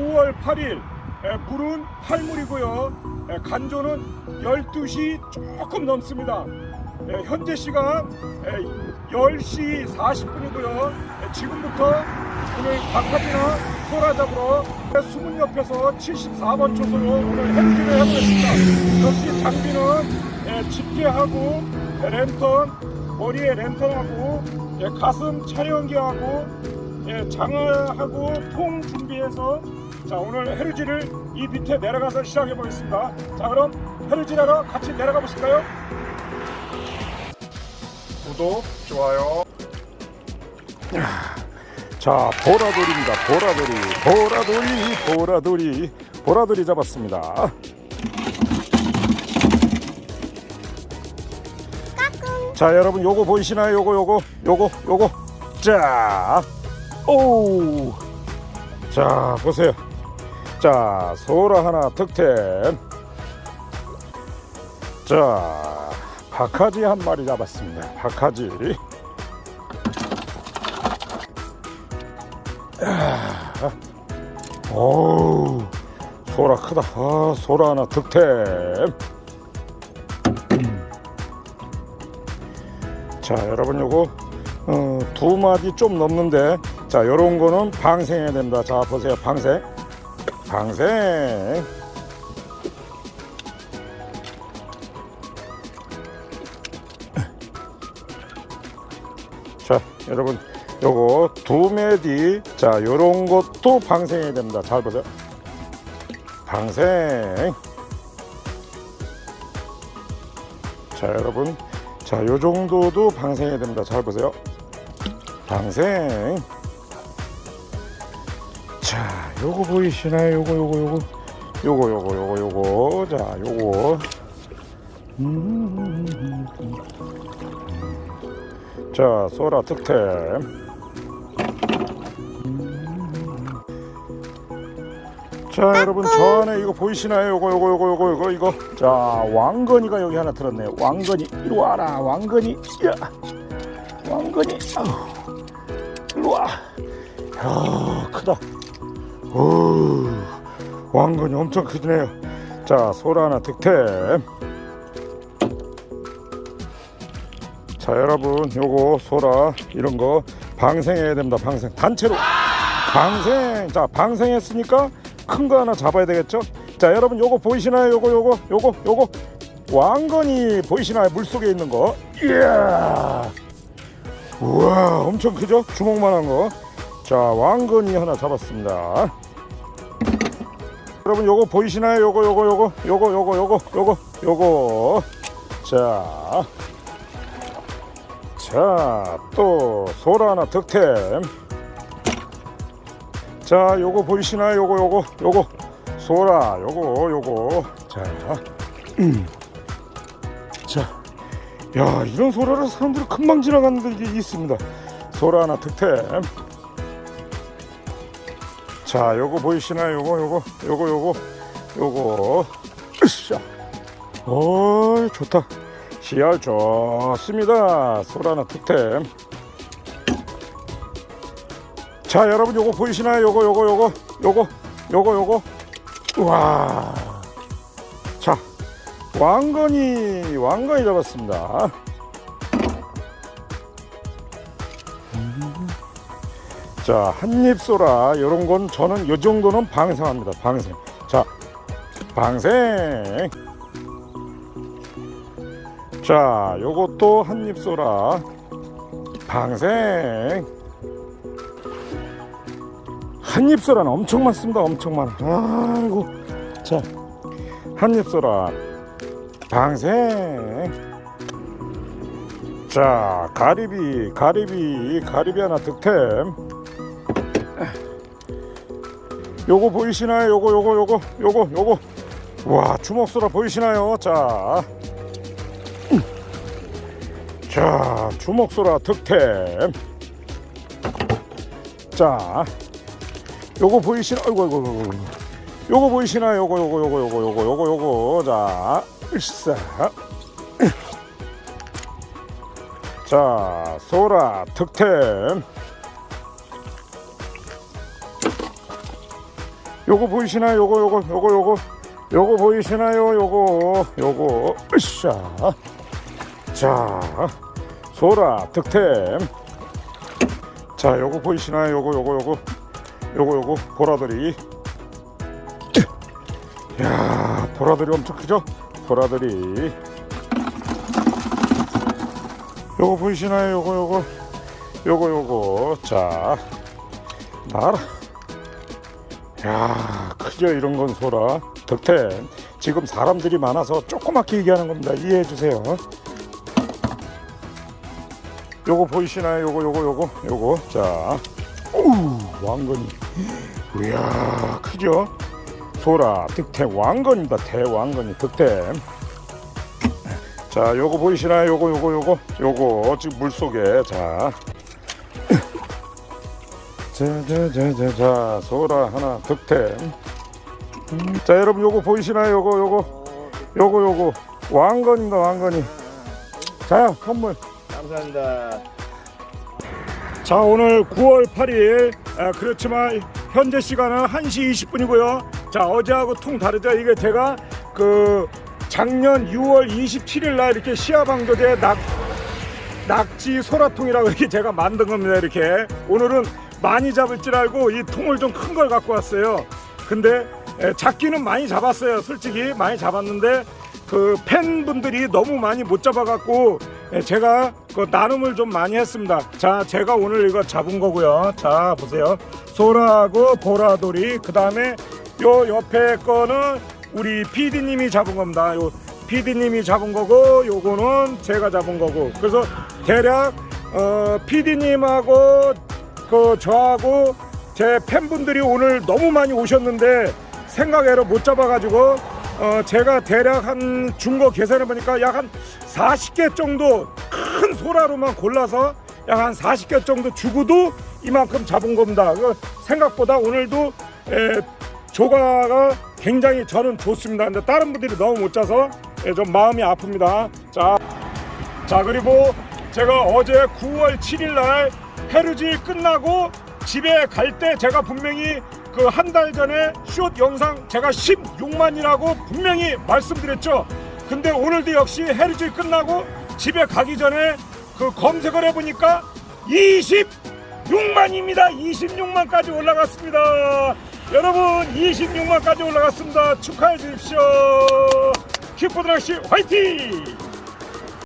9월 8일 에, 물은 8물이고요. 간조는 12시 조금 넘습니다. 에, 현재 시간 에, 10시 40분이고요. 지금부터 오늘 박하비나 소라 잡으러 수문 옆에서 74번 초소로 오늘 해리를 해보겠습니다. 역시 장비는 에, 집게하고 에, 랜턴, 머리에 랜턴하고 에, 가슴 촬영기하고 예, 장어하고 통 준비해서 자 오늘 해루지를 이 밑에 내려가서 시작해 보겠습니다. 자 그럼 해루지하러 같이 내려가 보실까요? 구독, 좋아요. 자 보라돌입니다. 보라돌이, 보라돌이, 보라돌이, 보라돌이 잡았습니다. 자 여러분 요거 보이시나요? 요거 요거 요거 요거 자 오. 자, 보세요. 자, 소라 하나 득템. 자, 박하지 한 마리 잡았습니다. 박하지. 아, 오우, 소라 크다. 아, 소라 하나 득템. 자, 여러분 요거 어, 두 마디 좀 넘는데 자 요런 거는 방생해야 됩니다 자 보세요 방생 방생 자 여러분 요거 두 매디. 자 요런 것도 방생해야 됩니다. 잘 보세요. 방생. 자 여러분. 자 요 정도도 방생해야 됩니다. 잘 보세요. 방생 자 요거 보이시나요? 요거 요거 요거. 요거 요거 요거 요거. 자 요거. 음. 자 소라 득템. 자 여러분 저 안에 이거 보이시나요? 요거 요거 요거 요거 요거 이거. 자 왕건이가 여기 하나 들었네요. 왕건이 이리 와라. 왕건이 야. 왕건이 아우. 일로 와. 야, 크다. 오, 왕건이 엄청 크네요. 자, 소라 하나 득템. 자, 여러분, 요거 소라 이런 거 방생해야 됩니다. 방생 단체로 방생. 자, 방생했으니까 큰 거 하나 잡아야 되겠죠? 자, 여러분, 요거 보이시나요? 요거, 요거, 요거, 요거. 왕건이 보이시나요? 물 속에 있는 거. 이야. 우와 엄청 크죠? 주먹만한 거. 자 왕건이 하나 잡았습니다. 여러분 요거 보이시나요? 요거 요거 요거 요거 요거 요거 요거 요거 자. 자, 또 소라 하나 득템. 자, 요거 보이시나요? 요거 요거 요거 소라 요거 요거. 자. 음. 자. 야 이런 소라를 사람들이 금방 지나가는 데 있습니다 소라 하나 득템 자 요거 보이시나요? 요거 요거 요거 요거 요거. 으쌰. 어 좋다. 씨알 좋습니다. 소라 하나 득템. 자 여러분 요거 보이시나요? 요거 요거 요거 요거 요거 요거. 우와. 자 왕건이 왕건이 잡았습니다. 자 한입소라 이런 건 저는 이 정도는 방생합니다. 방생. 자 방생. 자 요것도 한입소라 방생. 한입소라는 엄청 많습니다. 엄청 많아. 아이고 자 한입소라 방생 자 가리비 가리비 가리비 하나 득템 요거 보이시나요 요거 요거 요거 요거 요거 와 주먹소라 보이시나요 자 자, 주먹소라 득템. 자, 요거 보이시나? 아이고, 아이고, 아이고. 요거 보이시나요? 요거, 요거, 요거, 요거, 요거, 요거, 요거. 자, 으쌰. 자, 소라 득템. 요거 보이시나요? 요거 요거 요거 요거. 요거 보이시나요? 요거 요거. 으쌰. 자 소라 득템. 자 요거 보이시나요? 요거 요거 요거. 요거 요거. 보라들이. 야 보라들이 엄청 크죠? 보라들이. 요거 보이시나요? 요거 요거. 요거 요거. 자 나라 야 크죠 이런 건 소라. 득템 지금 사람들이 많아서 조그맣게 얘기하는 겁니다. 이해해 주세요. 요거 보이시나요? 요거 요거 요거 요거. 자. 오우 왕건이. 이야 크죠? 소라 득템 왕건입니다. 대왕건이 득템 자 요거 보이시나요? 요거 요거 요거. 요거 지금 물속에. 자 자자자자자 소라 하나 득템 음, 자 여러분 요거 보이시나요? 요거 요거. 요거 요거. 왕건입니다 왕건이? 자 선물. 감사합니다. 자 오늘 9월 8일 아, 그렇지만 현재 시간은 1시 20분이고요. 자 어제하고 퉁 다르죠? 이게 제가 그 작년 6월 27일 날 이렇게 시아방조제 낙 낙지 소라통이라고 이렇게 제가 만든 겁니다 이렇게. 오늘은 많이 잡을 줄 알고 이 통을 좀 큰 걸 갖고 왔어요. 근데 에, 잡기는 많이 잡았어요. 솔직히 많이 잡았는데 그 팬분들이 너무 많이 못 잡아갖고 에, 제가 그 나눔을 좀 많이 했습니다. 자 제가 오늘 이거 잡은 거고요. 자 보세요. 소라하고 보라돌이 그 다음에 요 옆에 거는 우리 PD님이 잡은 겁니다. 요 PD님이 잡은 거고 요거는 제가 잡은 거고. 그래서 대략 어, PD님하고 그 저하고 제 팬분들이 오늘 너무 많이 오셨는데 생각외로 못 잡아가지고 어, 제가 대략 한준거 계산해 보니까 약 한 40개 정도 큰 소라로만 골라서 약 한 40개 정도 주고도 이만큼 잡은 겁니다. 그 생각보다 오늘도 에, 조가가 굉장히 저는 좋습니다. 근데 다른 분들이 너무 못 짜서 예, 좀 마음이 아픕니다. 자, 자 그리고 제가 어제 9월 7일 날 헤르지 끝나고 집에 갈 때 제가 분명히 그 한 달 전에 숏 영상 제가 16만이라고 분명히 말씀드렸죠. 근데 오늘도 역시 헤르지 끝나고 집에 가기 전에 그 검색을 해보니까 26만입니다. 26만까지 올라갔습니다. 여러분 26만까지 올라갔습니다. 축하해 주십시오. 킥보드 낚시 화이팅!